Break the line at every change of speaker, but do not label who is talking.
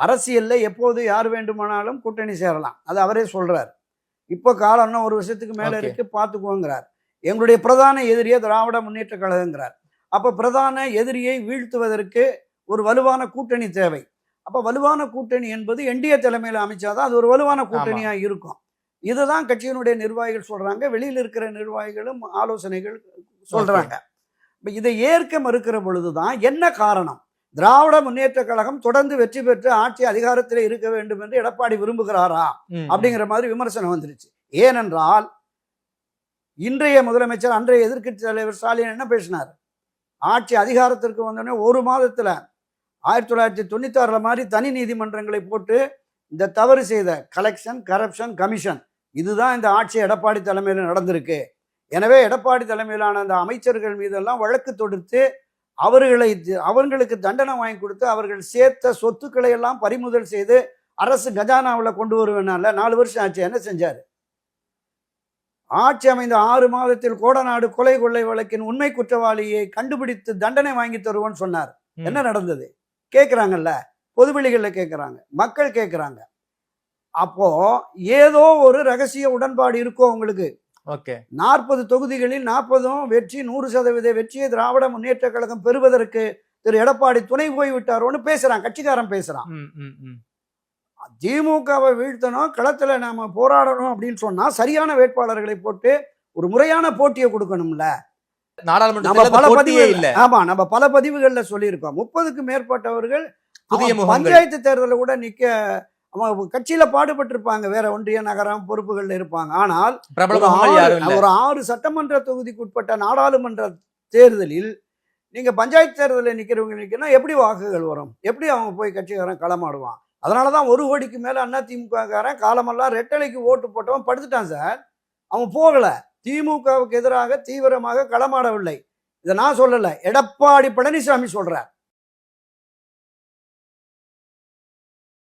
அரசியல்ல எப்போது யார் வேண்டுமானாலும் கூட்டணி சேரலாம். அது அவரே சொல்றார். இப்போ காலம் இன்னும் ஒரு வருஷத்துக்கு மேல. இருக்கு பார்த்துக்குவோங்கிறார் எங்களுடைய பிரதான எதிரியே திராவிட முன்னேற்ற கழகங்கிறார். அப்ப பிரதான எதிரியை வீழ்த்துவதற்கு ஒரு வலுவான கூட்டணி தேவை. அப்ப வலுவான கூட்டணி என்பது என்டிஏ தலைமையில் அமைச்சாதான் அது ஒரு வலுவான கூட்டணியா இருக்கும். இதுதான் கட்சியினுடைய நிர்வாகிகள் சொல்றாங்க. வெளியில் இருக்கிற நிர்வாகிகளும் ஆலோசனைகள் சொல்றாங்க. இப்ப இதை ஏற்க மறுக்கிற பொழுதுதான் என்ன காரணம்? திராவிட முன்னேற்ற கழகம் தொடர்ந்து வெற்றி பெற்று ஆட்சி அதிகாரத்தில் இருக்க வேண்டும் என்று எடப்பாடி விரும்புகிறாரா? அப்படிங்கிற மாதிரி விமர்சனம் வந்துருச்சு. ஏனென்றால் இன்றைய முதலமைச்சர் அன்றைய எதிர்க்கட்சி தலைவர் ஸ்டாலின் என்ன பேசினார்? ஆட்சி அதிகாரத்திற்கு வந்தோடனே ஒரு மாதத்துல ஆயிரத்தி தொள்ளாயிரத்தி தொண்ணூத்தி ஆறுல மாதிரி தனி நீதிமன்றங்களை போட்டு இந்த தவறு செய்த கலெக்ஷன் கரப்ஷன் கமிஷன் இதுதான் இந்த ஆட்சி எடப்பாடி தலைமையில் நடந்திருக்கு. எனவே எடப்பாடி தலைமையிலான அந்த அமைச்சர்கள் மீதெல்லாம் வழக்கு தொடுத்து அவர்களை அவர்களுக்கு தண்டனை வாங்கி கொடுத்து அவர்கள் சேர்த்த சொத்துக்களை எல்லாம் பறிமுதல் செய்து அரசு கஜானாவில் கொண்டு வருவேனால நாலு வருஷம் ஆச்சு. என்ன செஞ்சார்? ஆட்சி அமைந்த ஆறு மாதத்தில் கோடநாடு கொலை கொள்ளை வழக்கின் உண்மை குற்றவாளியை கண்டுபிடித்து தண்டனை வாங்கி தருவோன்னு சொன்னார். என்ன நடந்தது? கேட்குறாங்கல்ல பொதுவெளிகளில் கேட்குறாங்க மக்கள் கேட்குறாங்க அப்போ ஏதோ ஒரு ரகசிய உடன்பாடு இருக்கோ உங்களுக்கு? நாற்பது தொகுதிகளில் நாற்பதும் வெற்றி நூறு சதவீத வெற்றியை திராவிட முன்னேற்ற கழகம் பெறுவதற்கு திரு எடப்பாடி துணை போய்விட்டாரோன்னு பேசுறான் கட்சிக்காரன் பேசுறான். திமுகவை வீழ்த்தணும் களத்துல நாம போராடணும் அப்படின்னு சொன்னா சரியான வேட்பாளர்களை போட்டு ஒரு முறையான போட்டியை கொடுக்கணும்ல. நம்ம
நாடாளுமன்றத்துல
பல
இல்ல.
ஆமா நம்ம பல பதிவுகள்ல சொல்லியிருக்கோம். முப்பதுக்கு மேற்பட்டவர்கள். பஞ்சாயத்து தேர்தலில் கூட நிக்க அவன் கட்சியில பாடுபட்டிருப்பாங்க. வேற ஒன்றிய நகரம் பொறுப்புகள்ல இருப்பாங்க. ஆனால் ஒரு ஆறு- சட்டமன்ற தொகுதிக்கு உட்பட்ட நாடாளுமன்ற தேர்தலில் நீங்க பஞ்சாயத்து தேர்தலில் நிக்கிறவங்க நிக்கணும் எப்படி வாக்குகள் வரும்? எப்படி அவங்க போய் கட்சிக்காரன் களமாடுவான்? அதனாலதான் ஒரு கோடிக்கு மேல அண்ணா திமுககாரன் காலமெல்லாம் ரெட்டலைக்கு ஓட்டு போட்டவன் படுத்துட்டான் சார். அவன் போகல. திமுகவுக்கு எதிராக தீவிரமாக களமாடவில்லை. இதை நான் சொல்லல. எடப்பாடி பழனிசாமி சொல்றார்.